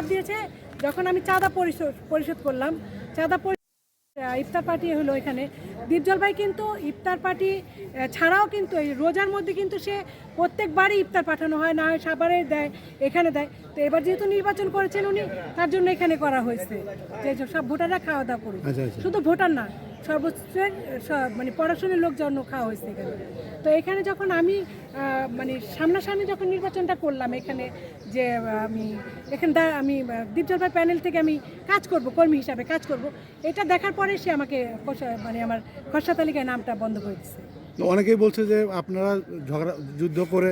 চাপ দিয়েছে। যখন আমি চাঁদা পরিশোধ পরিশোধ করলাম চাঁদা ইফতার পার্টি হলো এখানে। দীপজল ভাই কিন্তু ইফতার পার্টি ছাড়াও কিন্তু এই রোজার মধ্যে কিন্তু সে প্রত্যেকবারই ইফতার পাঠানো হয় না হয় সাবারে দেয় এখানে দেয়। তো এবার যেহেতু নির্বাচন করেছেন উনি তার জন্য এখানে করা হয়েছে। যে সব ভোটাররা খাওয়া দাওয়া করুক। আচ্ছা, আচ্ছা। শুধু ভোটার না সর্বোচ্চের মানে পড়াশোনার লোক জন্য খাওয়া হয়েছে এখানে। তো এখানে যখন আমি মানে সামনাসামনি যখন নির্বাচনটা করলাম এখানে যে আমি এখানে আমি দীপজলপাই প্যানেল থেকে আমি কাজ করব কর্মী হিসাবে কাজ করব এটা দেখার পরে সে আমাকে মানে আমার খসড়া তালিকায় নামটা বন্ধ করে দিচ্ছে তো অনেকেই বলছে যে আপনারা ঝগড়া যুদ্ধ করে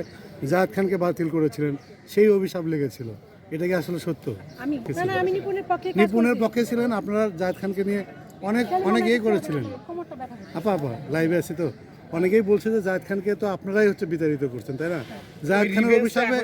জাহাদ খানকে বাতিল করেছিলেন সেই অভিশাপ লেগেছিল। এটা কি আসলে সত্য? আমি না আমি নিপুণের পক্ষে নিপুনের নিপুণের পক্ষে ছিলেন আপনারা জাহাদ খানকে নিয়ে অনেক অনেক ইয়ে করেছিলেন। আপা আপা লাইভে আছে তো? অনেকেই বলছে যে জায়েদ খানকে তো আপনারাই হচ্ছে বিতাড়িত করছেন তাই না? জায়েদ খানের অভিশাপে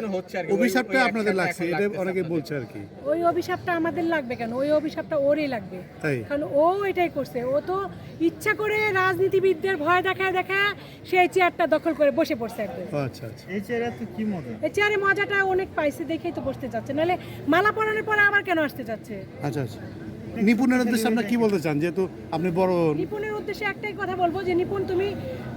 অভিশাপটা আপনাদের লাগছে এটা অনেকেই বলছে আর কি। ওই অভিশাপটা আমাদের লাগবে কেন? ওই অভিশাপটা ওরই লাগবে। তাই। কারণ ও এটাই করছে। ও তো ইচ্ছা করে রাজনীতিবিদদের ভয় দেখায় দেখায় সেই চেয়ারটা দখল করে বসে পড়ছে একদম। আচ্ছা আচ্ছা। এই চেহারা কি মজা? এই চেয়ারে মজাটা অনেক পাইছে দেখেই তো বসতে যাচ্ছে। নাহলে মালা পরানোর পরে আবার কেন আসতে যাচ্ছে? আচ্ছা আচ্ছা। নিপুণের উদ্দেশ্যে আপনার কি বলতে চান? যেহেতু আপনি বড় নিপুণের উদ্দেশ্যে একটাই কথা বলব যে নিপুণ তুমি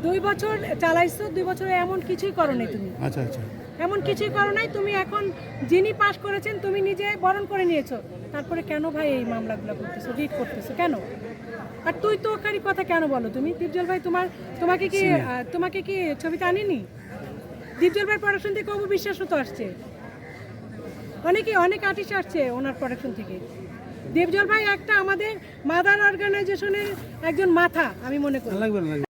দুই বছর চালাইছো দুই বছরে এমন কিছুই করো নাই তুমি। আচ্ছা আচ্ছা। এমন কিছুই করো নাই তুমি এখন যিনি পাশ করেছেন তুমি নিজে বরণ করে নিয়েছো। তারপরে কেন ভাই এই মামলাগুলো করতেছো রিট করতেছো কেন? আর তুই তো কারি কথা কেন বলো তুমি? দীপজল ভাই তোমার তোমাকে কি তোমাকে কি ছবিতে আনিনি? দীপজল ভাই প্রোডাকশন থেকে অবু বিশ্বাসও তো আসছে। অনেকে অনেক আর্টিস্ট আসছে ওনার প্রোডাকশন থেকে। দেবজল ভাই একটা আমাদের মাদার অর্গানাইজেশনের একজন মাথা আমি মনে করি।